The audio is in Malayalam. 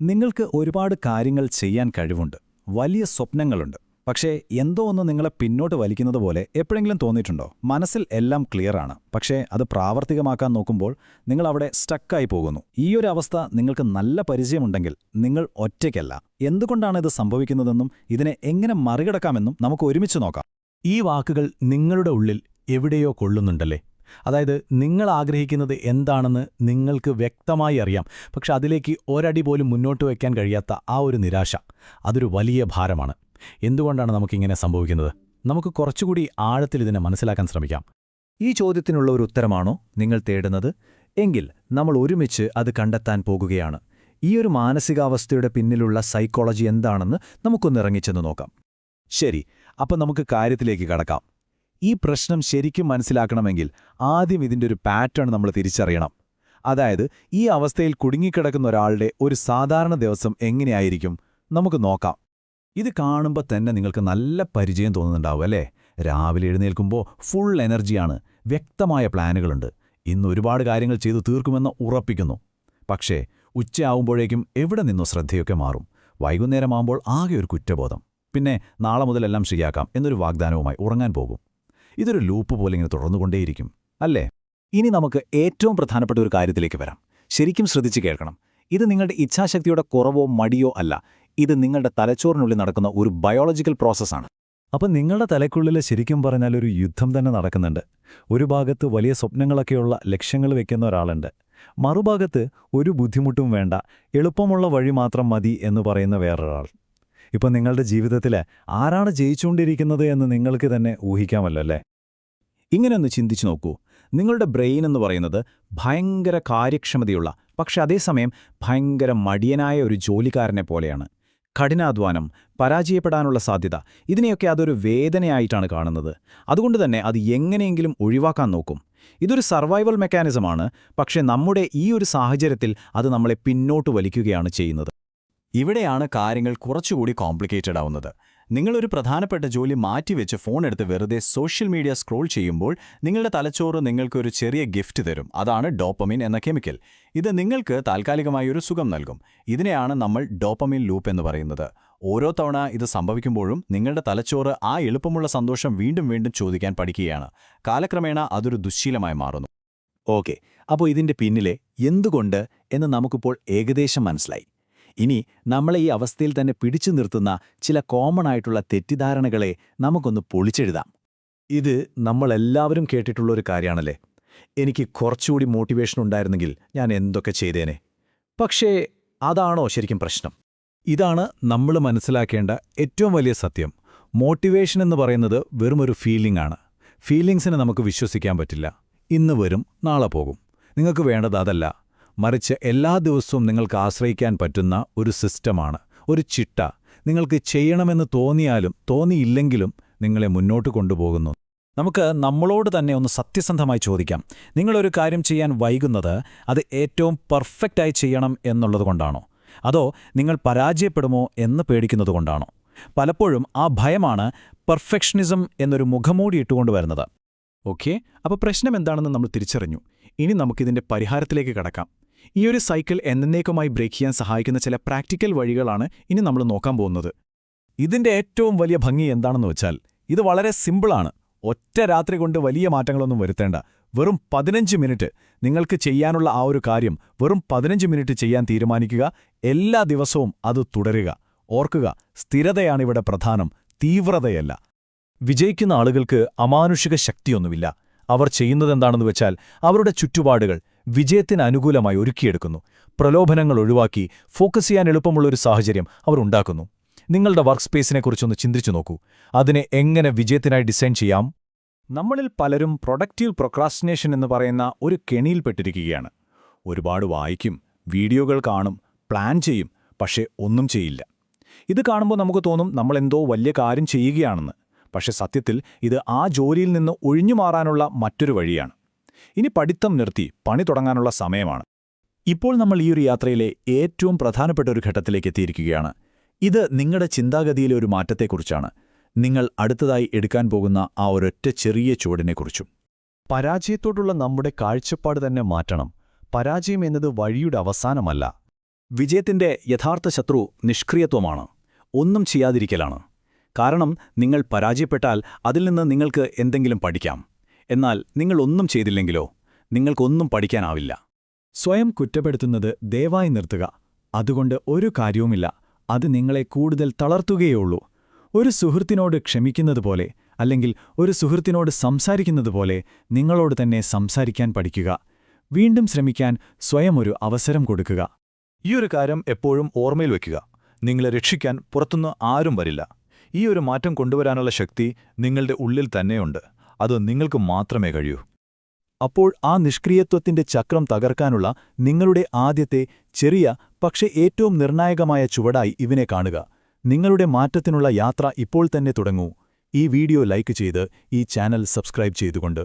നിങ്ങൾക്ക് ഒരുപാട് കാര്യങ്ങൾ ചെയ്യാൻ കഴിവുണ്ട്. വലിയ സ്വപ്നങ്ങളുണ്ട്. പക്ഷേ എന്തോ ഒന്ന് നിങ്ങളെ പിന്നോട്ട് വലിക്കുന്നത് പോലെ എപ്പോഴെങ്കിലും തോന്നിയിട്ടുണ്ടോ? മനസ്സിൽ എല്ലാം ക്ലിയറാണ് പക്ഷേ അത് പ്രാവർത്തികമാക്കാൻ നോക്കുമ്പോൾ നിങ്ങൾ അവിടെ സ്റ്റക്കായി പോകുന്നു. ഈ ഒരു അവസ്ഥ നിങ്ങൾക്ക് നല്ല പരിചയമുണ്ടെങ്കിൽ നിങ്ങൾ ഒറ്റയ്ക്കല്ല. എന്തുകൊണ്ടാണ് ഇത് സംഭവിക്കുന്നതെന്നും ഇതിനെ എങ്ങനെ മറികടക്കാമെന്നും നമുക്ക് ഒരുമിച്ച് നോക്കാം. ഈ വാക്കുകൾ നിങ്ങളുടെ ഉള്ളിൽ എവിടെയോ കൊള്ളുന്നുണ്ടല്ലേ? അതായത് നിങ്ങൾ ആഗ്രഹിക്കുന്നത് എന്താണെന്ന് നിങ്ങൾക്ക് വ്യക്തമായി അറിയാം. പക്ഷെ അതിലേക്ക് ഒരടി പോലും മുന്നോട്ട് വയ്ക്കാൻ കഴിയാത്ത ആ ഒരു നിരാശ അതൊരു വലിയ ഭാരമാണ്. എന്തുകൊണ്ടാണ് നമുക്കിങ്ങനെ സംഭവിക്കുന്നത്? നമുക്ക് കുറച്ചുകൂടി ആഴത്തിൽ ഇതിനെ മനസ്സിലാക്കാൻ ശ്രമിക്കാം. ഈ ചോദ്യത്തിനുള്ള ഒരു ഉത്തരമാണോ നിങ്ങൾ തേടുന്നത്? എങ്കിൽ നമ്മൾ ഒരുമിച്ച് അത് കണ്ടെത്താൻ പോകുകയാണ്. ഈ ഒരു മാനസികാവസ്ഥയുടെ പിന്നിലുള്ള സൈക്കോളജി എന്താണെന്ന് നമുക്കൊന്ന് ഇറങ്ങിച്ചെന്ന് നോക്കാം. ശരി അപ്പം നമുക്ക് കാര്യത്തിലേക്ക് കടക്കാം. ഈ പ്രശ്നം ശരിക്കും മനസ്സിലാക്കണമെങ്കിൽ ആദ്യം ഇതിന്റെ ഒരു പാറ്റേൺ നമ്മൾ തിരിച്ചറിയണം. അതായത് ഈ അവസ്ഥയിൽ കുടുങ്ങിക്കിടക്കുന്ന ഒരാളുടെ ഒരു സാധാരണ ദിവസം എങ്ങനെയായിരിക്കും നമുക്ക് നോക്കാം. ഇത് കാണുമ്പോൾ തന്നെ നിങ്ങൾക്ക് നല്ല പരിചയം തോന്നുന്നുണ്ടാവും അല്ലേ? രാവിലെ എഴുന്നേൽക്കുമ്പോൾ ഫുൾ എനർജിയാണ് വ്യക്തമായ പ്ലാനുകളുണ്ട്. ഇന്ന് ഒരുപാട് കാര്യങ്ങൾ ചെയ്തു തീർക്കുമെന്ന് ഉറപ്പിക്കുന്നു. പക്ഷേ ഉച്ചയാവുമ്പോഴേക്കും എവിടെ നിന്നോ ശ്രദ്ധയൊക്കെ മാറും. വൈകുന്നേരമാകുമ്പോൾ ആകെ ഒരു കുറ്റബോധം. പിന്നെ നാളെ മുതലെല്ലാം ശരിയാക്കാം എന്നൊരു വാഗ്ദാനവുമായി ഉറങ്ങാൻ പോകും. ഇതൊരു ലൂപ്പ് പോലെ ഇങ്ങനെ തുടർന്നുകൊണ്ടേയിരിക്കും അല്ലേ? ഇനി നമുക്ക് ഏറ്റവും പ്രധാനപ്പെട്ട ഒരു കാര്യത്തിലേക്ക് വരാം. ശരിക്കും ശ്രദ്ധിച്ചു കേൾക്കണം. ഇത് നിങ്ങളുടെ ഇച്ഛാശക്തിയുടെ കുറവോ മടിയോ അല്ല. ഇത് നിങ്ങളുടെ തലച്ചോറിനുള്ളിൽ നടക്കുന്ന ഒരു ബയോളജിക്കൽ പ്രോസസ്സാണ് അപ്പം നിങ്ങളുടെ തലയ്ക്കുള്ളിൽ ശരിക്കും പറഞ്ഞാൽ ഒരു യുദ്ധം തന്നെ നടക്കുന്നുണ്ട്. ഒരു ഭാഗത്ത് വലിയ സ്വപ്നങ്ങളൊക്കെയുള്ള ലക്ഷ്യങ്ങൾ വെക്കുന്ന ഒരാളുണ്ട്. മറുഭാഗത്ത് ഒരു ബുദ്ധിമുട്ടും വേണ്ട എളുപ്പമുള്ള വഴി മാത്രം മതി എന്ന് പറയുന്ന വേറൊരാൾ. ഇപ്പം നിങ്ങളുടെ ജീവിതത്തിൽ ആരാണ് ജയിച്ചുകൊണ്ടിരിക്കുന്നത് എന്ന് നിങ്ങൾക്ക് തന്നെ ഊഹിക്കാമല്ലോ അല്ലേ? ഇങ്ങനെയൊന്ന് ചിന്തിച്ചു നോക്കൂ. നിങ്ങളുടെ ബ്രെയിൻ എന്ന് പറയുന്നത് ഭയങ്കര കാര്യക്ഷമതയുള്ള പക്ഷെ അതേസമയം ഭയങ്കര മടിയനായ ഒരു ജോലിക്കാരനെ പോലെയാണ്. കഠിനാധ്വാനം പരാജയപ്പെടാനുള്ള സാധ്യത ഇതിനെയൊക്കെ അതൊരു വേദനയായിട്ടാണ് കാണുന്നത്. അതുകൊണ്ട് തന്നെ അത് എങ്ങനെയെങ്കിലും ഒഴിവാക്കാൻ നോക്കും. ഇതൊരു സർവൈവൽ മെക്കാനിസമാണ് പക്ഷേ നമ്മുടെ ഈ ഒരു സാഹചര്യത്തിൽ അത് നമ്മളെ പിന്നോട്ട് വലിക്കുകയാണ് ചെയ്യുന്നത്. ഇവിടെയാണ് കാര്യങ്ങൾ കുറച്ചുകൂടി കോംപ്ലിക്കേറ്റഡ് ആവുന്നത്. നിങ്ങളൊരു പ്രധാനപ്പെട്ട ജോലി മാറ്റിവെച്ച് ഫോൺ എടുത്ത് വെറുതെ സോഷ്യൽ മീഡിയ സ്ക്രോൾ ചെയ്യുമ്പോൾ നിങ്ങളുടെ തലച്ചോറ് നിങ്ങൾക്ക് ഒരു ചെറിയ ഗിഫ്റ്റ് തരും. അതാണ് ഡോപ്പമിൻ എന്ന കെമിക്കൽ ഇത് നിങ്ങൾക്ക് താൽക്കാലികമായി ഒരു സുഖം നൽകും. ഇതിനെയാണ് നമ്മൾ ഡോപ്പമിൻ ലൂപ്പ് എന്ന് പറയുന്നത്. ഓരോ തവണ ഇത് സംഭവിക്കുമ്പോഴും നിങ്ങളുടെ തലച്ചോറ് ആ എളുപ്പമുള്ള സന്തോഷം വീണ്ടും വീണ്ടും ചോദിക്കാൻ പഠിക്കുകയാണ്. കാലക്രമേണ അതൊരു ദുശ്ശീലമായി മാറുന്നു. ഓക്കെ. അപ്പോൾ ഇതിന്റെ പിന്നിലെ എന്തുകൊണ്ട് എന്ന് നമുക്കിപ്പോൾ ഏകദേശം മനസ്സിലായി. ഇനി നമ്മളെ ഈ അവസ്ഥയിൽ തന്നെ പിടിച്ചു നിർത്തുന്ന ചില കോമൺ ആയിട്ടുള്ള തെറ്റിദ്ധാരണകളെ നമുക്കൊന്ന് പൊളിച്ചെഴുതാം. ഇത് നമ്മളെല്ലാവരും കേട്ടിട്ടുള്ള ഒരു കാര്യമാണല്ലേ എനിക്ക് കുറച്ചുകൂടി മോട്ടിവേഷൻ ഉണ്ടായിരുന്നെങ്കിൽ ഞാൻ എന്തൊക്കെ ചെയ്തേനെ. പക്ഷേ അതാണോ ശരിക്കും പ്രശ്നം? ഇതാണ് നമ്മൾ മനസ്സിലാക്കേണ്ട ഏറ്റവും വലിയ സത്യം. മോട്ടിവേഷൻ എന്ന് പറയുന്നത് വെറുമൊരു ഫീലിംഗ് ആണ്. ഫീലിംഗ്സിനെ നമുക്ക് വിശ്വസിക്കാൻ പറ്റില്ല. ഇന്ന് വരും നാളെ പോകും. നിങ്ങൾക്ക് വേണ്ടത് അതല്ല. മറിച്ച് എല്ലാ ദിവസവും നിങ്ങൾക്ക് ആശ്രയിക്കാൻ പറ്റുന്ന ഒരു സിസ്റ്റമാണ് ഒരു ചിട്ട. നിങ്ങൾക്ക് ചെയ്യണമെന്ന് തോന്നിയാലും തോന്നിയില്ലെങ്കിലും നിങ്ങളെ മുന്നോട്ട് കൊണ്ടുപോകുന്നു. നമുക്ക് നമ്മളോട് തന്നെ ഒന്ന് സത്യസന്ധമായി ചോദിക്കാം. നിങ്ങളൊരു കാര്യം ചെയ്യാൻ വൈകുന്നത് അത് ഏറ്റവും പെർഫെക്റ്റായി ചെയ്യണം എന്നുള്ളതുകൊണ്ടാണോ അതോ നിങ്ങൾ പരാജയപ്പെടുമോ എന്ന് പേടിക്കുന്നതുകൊണ്ടാണോ പലപ്പോഴും ആ ഭയമാണ് പെർഫെക്ഷനിസം എന്നൊരു മുഖമൂടി ഇട്ടുകൊണ്ട് വരുന്നത്. ഓക്കെ അപ്പോൾ പ്രശ്നം എന്താണെന്ന് നമ്മൾ തിരിച്ചറിഞ്ഞു. ഇനി നമുക്കിതിന്റെ പരിഹാരത്തിലേക്ക് കടക്കാം. ഈ ഒരു സൈക്കിൾ എന്നേക്കുമായി ബ്രേക്ക് ചെയ്യാൻ സഹായിക്കുന്ന ചില പ്രാക്ടിക്കൽ വഴികളാണ് ഇനി നമ്മൾ നോക്കാൻ പോകുന്നത്. ഇതിന്റെ ഏറ്റവും വലിയ ഭംഗി എന്താണെന്ന് വെച്ചാൽ ഇത് വളരെ സിമ്പിളാണ്. ഒറ്റ രാത്രി കൊണ്ട് വലിയ മാറ്റങ്ങളൊന്നും വരുത്തേണ്ട. വെറും പതിനഞ്ച് മിനിറ്റ് നിങ്ങൾക്ക് ചെയ്യാനുള്ള ആ ഒരു കാര്യം വെറും പതിനഞ്ച് മിനിറ്റ് ചെയ്യാൻ തീരുമാനിക്കുക. എല്ലാ ദിവസവും അത് തുടരുക. ഓർക്കുക സ്ഥിരതയാണിവിടെ പ്രധാനം തീവ്രതയല്ല. വിജയിക്കുന്ന ആളുകൾക്ക് അമാനുഷിക ശക്തിയൊന്നുമില്ല. അവർ ചെയ്യുന്നതെന്താണെന്ന് വെച്ചാൽ അവരുടെ ചുറ്റുപാടുകൾ വിജയത്തിന് അനുകൂലമായി ഒരുക്കിയെടുക്കുന്നു. പ്രലോഭനങ്ങൾ ഒഴിവാക്കി ഫോക്കസ് ചെയ്യാൻ എളുപ്പമുള്ളൊരു സാഹചര്യം അവർ ഉണ്ടാക്കുന്നു. നിങ്ങളുടെ വർക്ക് സ്പേസിനെക്കുറിച്ചൊന്ന് ചിന്തിച്ചു നോക്കൂ. അതിനെ എങ്ങനെ വിജയത്തിനായി ഡിസൈൻ ചെയ്യാം? നമ്മളിൽ പലരും പ്രൊഡക്റ്റീവ് പ്രൊക്രാസ്റ്റിനേഷൻ എന്ന് പറയുന്ന ഒരു കെണിയിൽപ്പെട്ടിരിക്കുകയാണ് ഒരുപാട് വായിക്കും വീഡിയോകൾ കാണും പ്ലാൻ ചെയ്യും പക്ഷേ ഒന്നും ചെയ്യില്ല. ഇത് കാണുമ്പോൾ നമുക്ക് തോന്നും നമ്മളെന്തോ വലിയ കാര്യം ചെയ്യുകയാണെന്ന്. പക്ഷെ സത്യത്തിൽ ഇത് ആ ജോലിയിൽ നിന്ന് ഒഴിഞ്ഞു മാറാനുള്ള മറ്റൊരു വഴിയാണ്. ഇനി പഠിത്തം നിർത്തി പണി തുടങ്ങാനുള്ള സമയമാണ്. ഇപ്പോൾ നമ്മൾ ഈ ഒരു യാത്രയിലെ ഏറ്റവും പ്രധാനപ്പെട്ട ഒരു ഘട്ടത്തിലേക്ക് എത്തിയിരിക്കുകയാണ്. ഇത് നിങ്ങളുടെ ചിന്താഗതിയിലെ ഒരു മാറ്റത്തെക്കുറിച്ചാണ്. നിങ്ങൾ അടുത്തതായി എടുക്കാൻ പോകുന്ന ആ ഒരൊറ്റ ചെറിയ ചുവടിനെക്കുറിച്ചും. പരാജയത്തോടുള്ള നമ്മുടെ കാഴ്ചപ്പാട് തന്നെ മാറ്റണം. പരാജയം എന്നത് വഴിയുടെ അവസാനമല്ല. വിജയത്തിന്റെ യഥാർത്ഥ ശത്രു നിഷ്ക്രിയത്വമാണ്. ഒന്നും ചെയ്യാതിരിക്കലാണ്. കാരണം നിങ്ങൾ പരാജയപ്പെട്ടാൽ അതിൽ നിന്ന് നിങ്ങൾക്ക് എന്തെങ്കിലും പഠിക്കാം. എന്നാൽ നിങ്ങൾ ഒന്നും ചെയ്തില്ലെങ്കിലോ നിങ്ങൾക്കൊന്നും പഠിക്കാനാവില്ല. സ്വയം കുറ്റപ്പെടുത്തുന്നത് ദയവായി നിർത്തുക. അതുകൊണ്ട് ഒരു കാര്യവുമില്ല. അത് നിങ്ങളെ കൂടുതൽ തളർത്തുകയുള്ളൂ ഒരു സുഹൃത്തിനോട് ക്ഷമിക്കുന്നതുപോലെ അല്ലെങ്കിൽ ഒരു സുഹൃത്തിനോട് സംസാരിക്കുന്നതുപോലെ നിങ്ങളോട് തന്നെ സംസാരിക്കാൻ പഠിക്കുക. വീണ്ടും ശ്രമിക്കാൻ സ്വയം ഒരു അവസരം കൊടുക്കുക. ഈ ഒരു കാര്യം എപ്പോഴും ഓർമ്മയിൽ വയ്ക്കുക. നിങ്ങളെ രക്ഷിക്കാൻ പുറത്തുനിന്ന് ആരും വരില്ല. ഈ ഒരു മാറ്റം കൊണ്ടുവരാനുള്ള ശക്തി നിങ്ങളുടെ ഉള്ളിൽ തന്നെയുണ്ട്. അത് നിങ്ങൾക്ക് മാത്രമേ കഴിയൂ. അപ്പോൾ ആ നിഷ്ക്രിയത്വത്തിന്റെ ചക്രം തകർക്കാനുള്ള നിങ്ങളുടെ ആദ്യത്തെ ചെറിയ പക്ഷേ ഏറ്റവും നിർണായകമായ ചുവടായി ഇവനെ കാണുക. നിങ്ങളുടെ മാറ്റത്തിനുള്ള യാത്ര ഇപ്പോൾ തന്നെ തുടങ്ങൂ. ഈ വീഡിയോ ലൈക്ക് ചെയ്ത് ഈ ചാനൽ സബ്സ്ക്രൈബ് ചെയ്തുകൊണ്ട്